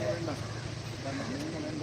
വേണ്ട വേണ്ട വേണ്ട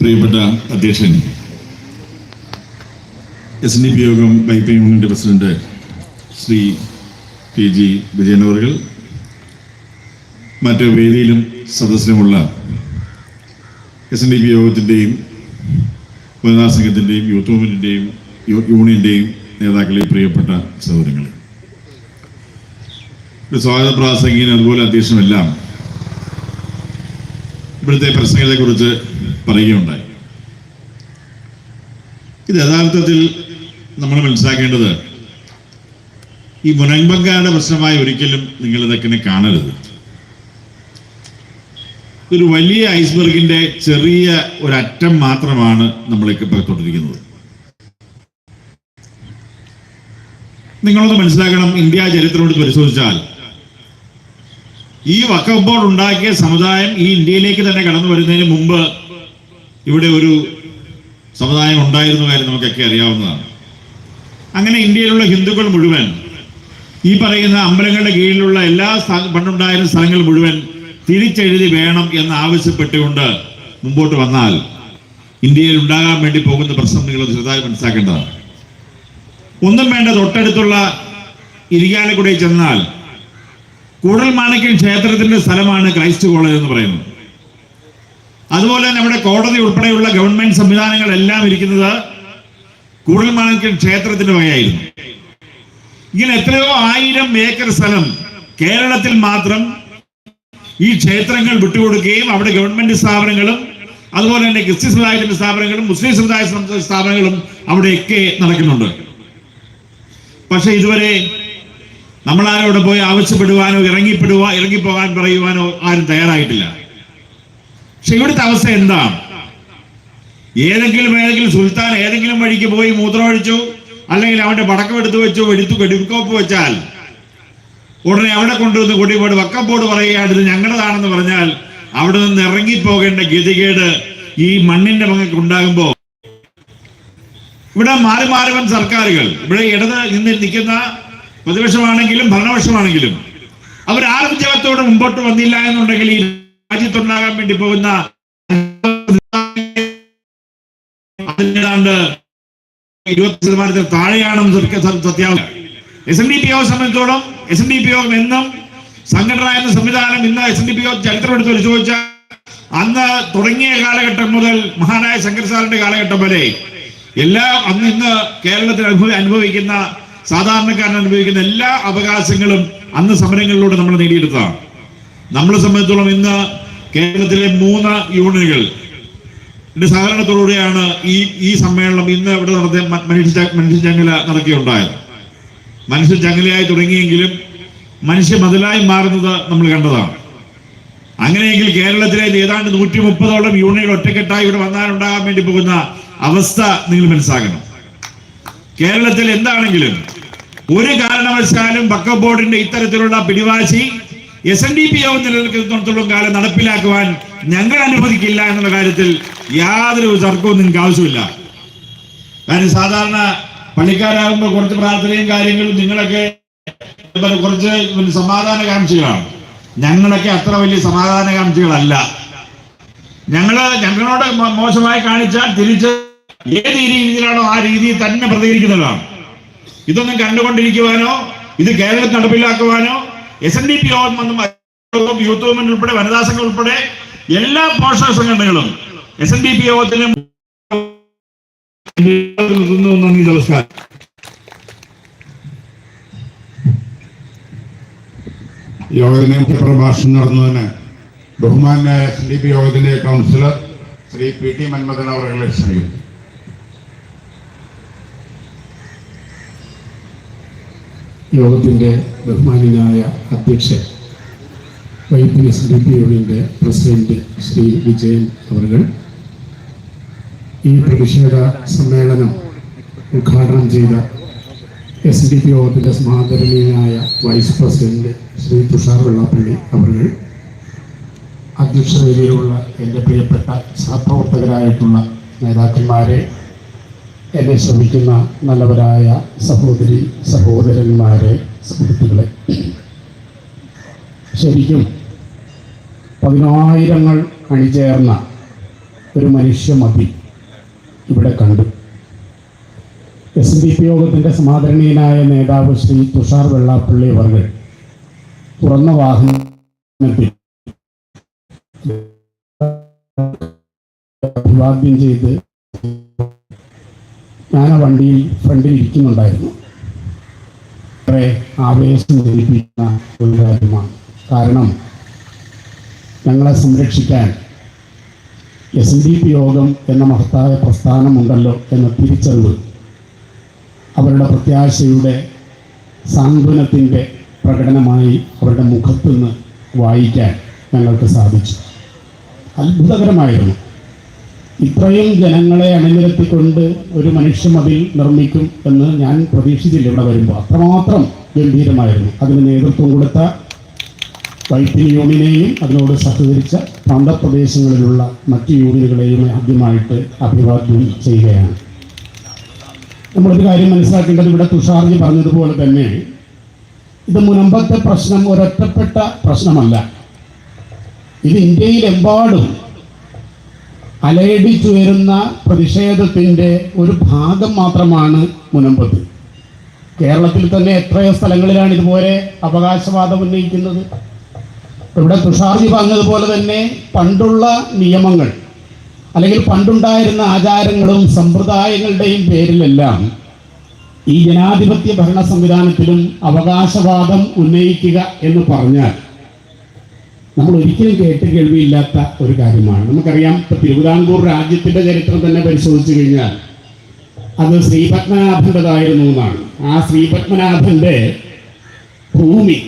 പ്രിയപ്പെട്ട അധ്യക്ഷൻ എസ് എൻ ഡി പി യോഗം വൈപ്പ് യൂണിയന്റെ president Shri P G Vijayan അവർകൾ മറ്റ് വേദിയിലും സദസ്സിലുമുള്ള എസ് എൻ ഡി പി യോഗത്തിന്റെയും വനിതാ സംഘത്തിന്റെയും യൂത്ത് മൂവ്മെന്റിന്റെയും യൂണിയന്റെയും നേതാക്കളെ പ്രിയപ്പെട്ട സഹോദരങ്ങളെ. ഒരു സ്വാഗത പ്രാസംഗീന അതുപോലെ അധ്യക്ഷമെല്ലാം ഇവിടുത്തെ പ്രശ്നങ്ങളെക്കുറിച്ച് പറയുകയുണ്ടായി. ഇത് യഥാർത്ഥത്തിൽ നമ്മൾ മനസ്സിലാക്കേണ്ടത് ഈ മുനമ്പങ്കാരുടെ പ്രശ്നമായി ഒരിക്കലും നിങ്ങൾ ഇതൊക്കെ കാണരുത്. ഒരു വലിയ ഐസ്ബർഗിന്റെ ചെറിയ ഒരറ്റം മാത്രമാണ് നമ്മളൊക്കെ പുറത്തോട്ടിരിക്കുന്നത്. നിങ്ങളൊന്ന് മനസ്സിലാക്കണം ഇന്ത്യ ചരിത്രം പരിശോധിച്ചാൽ ഈ വക്കബോർഡ് ബോർഡ് ഉണ്ടാക്കിയ സമുദായം ഈ ഇന്ത്യയിലേക്ക് തന്നെ കടന്നു വരുന്നതിന് മുമ്പ് ഇവിടെ ഒരു സമുദായം ഉണ്ടായിരുന്ന കാര്യം നമുക്കൊക്കെ അറിയാവുന്നതാണ്. അങ്ങനെ ഇന്ത്യയിലുള്ള ഹിന്ദുക്കൾ മുഴുവൻ ഈ പറയുന്ന അമ്പലങ്ങളുടെ കീഴിലുള്ള എല്ലാ പണ്ടുണ്ടായിരുന്ന സ്ഥലങ്ങൾ മുഴുവൻ തിരിച്ചെഴുതി വേണം എന്ന് ആവശ്യപ്പെട്ടുകൊണ്ട് മുമ്പോട്ട് വന്നാൽ ഇന്ത്യയിൽ ഉണ്ടാകാൻ വേണ്ടി പോകുന്ന പ്രശ്നം നിങ്ങൾ ചെറുതായി മനസ്സിലാക്കേണ്ടതാണ്. ഒന്നും വേണ്ട തൊട്ടടുത്തുള്ള ഇരികാലക്കുടി ചെന്നാൽ കൂടൽ മാണിക്യം ക്ഷേത്രത്തിന്റെ സ്ഥലമാണ് ക്രൈസ്റ്റ് കോളേജ് എന്ന് പറയുന്നത്. അതുപോലെ നമ്മുടെ കോടതി ഉൾപ്പെടെയുള്ള ഗവൺമെന്റ് സംവിധാനങ്ങളെല്ലാം ഇരിക്കുന്നത് കൂടൽമാണിക്യം ക്ഷേത്രത്തിന്റെ വകയായിരുന്നു. ഇങ്ങനെ എത്രയോ ആയിരം ഏക്കർ സ്ഥലം കേരളത്തിൽ മാത്രം ഈ ക്ഷേത്രങ്ങൾ വിട്ടുകൊടുക്കുകയും അവിടെ ഗവൺമെന്റ് സ്ഥാപനങ്ങളും അതുപോലെ തന്നെ ക്രിസ്ത്യൻ സമുദായത്തിന്റെ സ്ഥാപനങ്ങളും മുസ്ലിം സമുദായ സ്ഥാപനങ്ങളും അവിടെയൊക്കെ നടക്കുന്നുണ്ട്. പക്ഷെ ഇതുവരെ നമ്മളാരോട് പോയി ആവശ്യപ്പെടുവാനോ ഇറങ്ങിപ്പെടുവാ ഇറങ്ങിപ്പോകാൻ പറയുവാനോ ആരും തയ്യാറായിട്ടില്ല. പക്ഷെ ഇവിടുത്തെ അവസ്ഥ എന്താ ഏതെങ്കിലും ഏതെങ്കിലും സുൽത്താൻ ഏതെങ്കിലും വഴിക്ക് പോയി മൂത്രമൊഴിച്ചു അല്ലെങ്കിൽ അവന്റെ പടക്കം എടുത്തു വെച്ചോ എടുത്തു വെടിക്കോപ്പ് വെച്ചാൽ ഉടനെ അവിടെ കൊണ്ടുവന്ന് കൊടിപോട് വക്കപ്പോട് പറയുകയാണ് ഇത് ഞങ്ങളുടേതാണെന്ന് പറഞ്ഞാൽ അവിടെ നിന്ന് ഇറങ്ങിപ്പോകേണ്ട ഗതികേട് ഈ മണ്ണിന്റെ മകൾക്ക് ഉണ്ടാകുമ്പോ ഇവിടെ മാറി മാറി വൻ സർക്കാരുകൾ ഇവിടെ ഇടത് നിന്ന് നിൽക്കുന്ന പ്രതിപക്ഷമാണെങ്കിലും ഭരണപക്ഷമാണെങ്കിലും അവർ ആർജവത്തോടെ മുമ്പോട്ട് വന്നില്ല എന്നുണ്ടെങ്കിൽ ഈ രാജ്യത്തുണ്ടാകാൻ വേണ്ടി പോകുന്ന ഇരുപത്തി ശതമാനത്തിൽ താഴെയാണ് സത്യ- സത്യ- സത്യാവസ്ഥ. എസ് എൻ ഡി പി യോഗം സംബന്ധിച്ചോളം എസ് എൻ ഡി പി യോഗം എന്നും സംഘടന എന്ന സംവിധാനം ഇന്ന് എസ് എൻ ഡി പി യോഗം ചരിത്രം എടുത്ത് അന്ന് തുടങ്ങിയ കാലഘട്ടം മുതൽ മഹാനായ ശങ്കർ സാറിന്റെ കാലഘട്ടം വരെ എല്ലാ അന്ന് ഇന്ന് കേരളത്തിൽ അനുഭവി അനുഭവിക്കുന്ന സാധാരണക്കാരൻ അനുഭവിക്കുന്ന എല്ലാ അവകാശങ്ങളും അന്ന് സമരങ്ങളിലൂടെ നമ്മൾ നേടിയെടുത്തതാണ്. നമ്മളെ സംബന്ധിച്ചോളം ഇന്ന് കേരളത്തിലെ മൂന്ന് യൂണിയനുകൾ സഹകരണത്തോടുകൂടിയാണ് ഈ ഈ സമ്മേളനം ഇന്ന് ഇവിടെ നടത്തിയ മനുഷ്യ മനുഷ്യ ചങ്ങല നടക്കുകയുണ്ടായത് മനുഷ്യ ചങ്ങലയായി തുടങ്ങിയെങ്കിലും മനുഷ്യ മതിലായി മാറുന്നത് നമ്മൾ കണ്ടതാണ്. അങ്ങനെയെങ്കിൽ കേരളത്തിലെ ഏതാണ്ട് നൂറ്റി മുപ്പതോളം യൂണിയനുകൾ ഒറ്റക്കെട്ടായി ഇവിടെ വന്നാലുണ്ടാകാൻ വേണ്ടി പോകുന്ന അവസ്ഥ നിങ്ങൾ മനസ്സിലാക്കണം. കേരളത്തിൽ എന്താണെങ്കിലും ഒരു കാരണവശാലും ബക്കബോർഡിന്റെ ഇത്തരത്തിലുള്ള പിടിവാശി എസ് എൻ ഡി പി യോഗം നിലനിൽക്കുന്നിടത്തോളം കാലം നടപ്പിലാക്കുവാൻ ഞങ്ങൾ അനുവദിക്കില്ല എന്നുള്ള കാര്യത്തിൽ യാതൊരു തർക്കവും നിങ്ങൾക്ക് ആവശ്യമില്ല. കാരണം സാധാരണ പള്ളിക്കാരാകുമ്പോൾ കുറച്ച് പ്രാർത്ഥനയും കാര്യങ്ങളും നിങ്ങളൊക്കെ കുറച്ച് സമാധാനകാംക്ഷികളാണ് ഞങ്ങളൊക്കെ അത്ര വലിയ സമാധാനകാംക്ഷികളല്ല ഞങ്ങൾ ഞങ്ങളോട് മോശമായി കാണിച്ചാൽ തിരിച്ച് ഏത് രീതിയിലാണോ ആ രീതിയിൽ തന്നെ പ്രതികരിക്കുന്നതാണ്. ഇതൊന്നും കണ്ടുകൊണ്ടിരിക്കുവാനോ ഇത് കേരളത്തിൽ നടപ്പിലാക്കുവാനോ എസ് എൻ ഡി പി യോഗം യൂത്ത് മൂവ്മെന്റ് ഉൾപ്പെടെ വനിതാ സംഘം ഉൾപ്പെടെ എല്ലാ പോഷക സംഘടനകളും എസ് എൻ ഡി പി യോഗത്തിനും നന്ദി നമസ്കാരം. യോഗത്തിന് മുഖ്യപ്രഭാഷണം നടന്നതിന് ബഹുമാനായ എസ് ഡി പി യോഗത്തിന്റെ councillor Shri P T Manmathan അവരെ ക്ഷണിക്കുന്നു. യോഗത്തിന്റെ ബഹുമാനായ അധ്യക്ഷൻ Y P S D P യൂണിയന്റെ പ്രസിഡന്റ് ശ്രീ വിജയൻ അവർകൾ ഈ പ്രതിഷേധ സമ്മേളനം ഉദ്ഘാടനം ചെയ്ത എസ് ഡി പി യോഗത്തിന്റെ സമാദരണീയനായ വൈസ് പ്രസിഡന്റ് ശ്രീ തുഷാർ വെള്ളാപ്പള്ളി അവർ അധ്യക്ഷതയിലുള്ള എന്റെ പ്രിയപ്പെട്ട സഹപ്രവർത്തകരായിട്ടുള്ള നേതാക്കന്മാരെ എന്നെ ശ്രമിക്കുന്ന നല്ലവരായ സഹോദരി സഹോദരന്മാരെ സുഹൃത്തുക്കളെ. ശരിക്കും പതിനായിരങ്ങൾ അണിചേർന്ന ഒരു മനുഷ്യ മതി ഇവിടെ കണ്ടു. എസ് ഡി പി യോഗത്തിന്റെ സമാദരണീയനായ നേതാവ് ശ്രീ തുഷാർ വെള്ളാപ്പള്ളി അവർ തുറന്ന വാഹനത്തിൽ അഭിവാദ്യം ചെയ്ത് ഞാൻ ആ വണ്ടിയിൽ ഫ്രണ്ടിൽ ഇരിക്കുന്നുണ്ടായിരുന്നു. വളരെ ആവേശം ജനിപ്പിക്കുന്ന ഒരു കാര്യമാണ്. കാരണം ഞങ്ങളെ സംരക്ഷിക്കാൻ എസ് ഡി പി യോഗം എന്ന മഹത്തായ പ്രസ്ഥാനമുണ്ടല്ലോ എന്ന തിരിച്ചറിവ് അവരുടെ പ്രത്യാശയുടെ സാന്ത്വനത്തിന്റെ പ്രകടനമായി അവരുടെ മുഖത്തുനിന്ന് വായിക്കാൻ ഞങ്ങൾക്ക് സാധിച്ചു. അത്ഭുതകരമായിരുന്നു. ഇത്രയും ജനങ്ങളെ അണിനിരത്തിക്കൊണ്ട് ഒരു മനുഷ്യമതിൽ നിർമ്മിക്കും എന്ന് ഞാൻ പ്രതീക്ഷിച്ചില്ല ഇവിടെ വരുമ്പോൾ അത്രമാത്രം ഗംഭീരമായിരുന്നു. അതിന് നേതൃത്വം കൊടുത്ത വൈപ്പിൻ യൂണിയനെയും അതിനോട് സഹകരിച്ച പ്രാന്തപ്രദേശങ്ങളിലുള്ള മറ്റ് യൂണിയനുകളെയും ആദ്യമായിട്ട് അഭിവാദ്യം ചെയ്യുകയാണ്. നമ്മളൊരു കാര്യം മനസ്സിലാക്കേണ്ടത് ഇവിടെ തുഷാർജി പറഞ്ഞതുപോലെ തന്നെ ഇത് മുനമ്പത്തെ പ്രശ്നം ഒരൊറ്റപ്പെട്ട പ്രശ്നമല്ല. ഇത് ഇന്ത്യയിലെമ്പാടും അലയടിച്ചുയരുന്ന പ്രതിഷേധത്തിന്റെ ഒരു ഭാഗം മാത്രമാണ് മുനമ്പത്ത്. കേരളത്തിൽ തന്നെ എത്രയോ സ്ഥലങ്ങളിലാണ് ഇതുപോലെ അവകാശവാദം ഉന്നയിക്കുന്നത്. ഇവിടെ തുഷാർജി പറഞ്ഞതുപോലെ തന്നെ പണ്ടുള്ള നിയമങ്ങൾ അല്ലെങ്കിൽ പണ്ടുണ്ടായിരുന്ന ആചാരങ്ങളും സമ്പ്രദായങ്ങളുടെയും പേരിലെല്ലാം ഈ ജനാധിപത്യ ഭരണ സംവിധാനത്തിലും അവകാശവാദം ഉന്നയിക്കുക എന്ന് പറഞ്ഞാൽ നമ്മൾ ഒരിക്കലും കേട്ട് കേൾവിയില്ലാത്ത ഒരു കാര്യമാണ്. നമുക്കറിയാം ഇപ്പൊ തിരുവിതാംകൂർ രാജ്യത്തിന്റെ ചരിത്രം തന്നെ പരിശോധിച്ചു കഴിഞ്ഞാൽ അത് ശ്രീപത്മനാഭന്റെതായിരുന്നു എന്നാണ്. ആ ശ്രീപത്മനാഭന്റെ ഭൂമി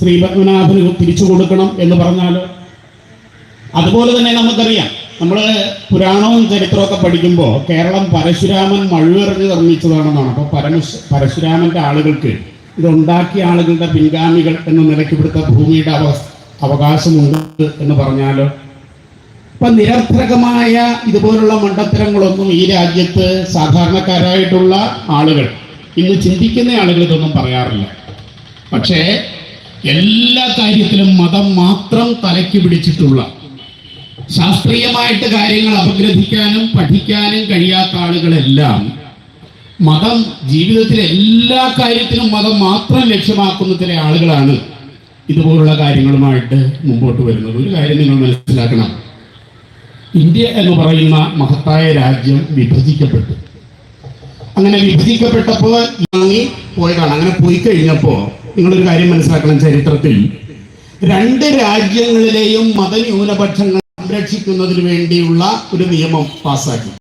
ശ്രീപത്മനാഭന് തിരിച്ചു കൊടുക്കണം എന്ന് പറഞ്ഞാൽ അതുപോലെ തന്നെ നമുക്കറിയാം നമ്മൾ പുരാണവും ചരിത്രമൊക്കെ പഠിക്കുമ്പോൾ കേരളം പരശുരാമൻ മഴുവെറിഞ്ഞ് നിർമ്മിച്ചതാണെന്നാണ്. അപ്പോൾ പരമശ് പരശുരാമന്റെ ആളുകൾക്ക് ഇതുണ്ടാക്കിയ ആളുകളുടെ പിൻഗാമികൾ എന്ന് നിലയ്ക്ക് ഇവിടുത്തെ ഭൂമിയുടെ അവ അവകാശമുണ്ട് എന്ന് പറഞ്ഞാലോ? ഇപ്പൊ നിരർത്ഥകമായ ഇതുപോലുള്ള മണ്ടത്തരങ്ങളൊന്നും ഈ രാജ്യത്ത് സാധാരണക്കാരായിട്ടുള്ള ആളുകൾ ഇന്ന് ചിന്തിക്കുന്ന ആളുകൾ ഇതൊന്നും പറയാറില്ല. പക്ഷേ എല്ലാ കാര്യത്തിലും മതം മാത്രം തലയ്ക്ക് പിടിച്ചിട്ടുള്ള ശാസ്ത്രീയമായിട്ട് കാര്യങ്ങൾ അപഗ്രഥിക്കാനും പഠിക്കാനും കഴിയാത്ത ആളുകളെല്ലാം മതം ജീവിതത്തിലെ എല്ലാ കാര്യത്തിലും മതം മാത്രം ലക്ഷ്യമാക്കുന്ന ചില ആളുകളാണ് ഇതുപോലുള്ള കാര്യങ്ങളുമായിട്ട് മുമ്പോട്ട് വരുന്നത്. ഒരു കാര്യം നിങ്ങൾ മനസ്സിലാക്കണം. ഇന്ത്യ എന്ന് പറയുന്ന മഹത്തായ രാജ്യം വിഭജിക്കപ്പെട്ടു. അങ്ങനെ വിഭജിക്കപ്പെട്ടപ്പോൾ ഇറങ്ങി പോയതാണ്. അങ്ങനെ പോയി കഴിഞ്ഞപ്പോൾ നിങ്ങളൊരു കാര്യം മനസ്സിലാക്കണം ചരിത്രത്തിൽ. രണ്ട് രാജ്യങ്ങളിലെയും മതന്യൂനപക്ഷങ്ങൾ സംരക്ഷിക്കുന്നതിന് വേണ്ടിയുള്ള ഒരു നിയമം പാസ്സാക്കി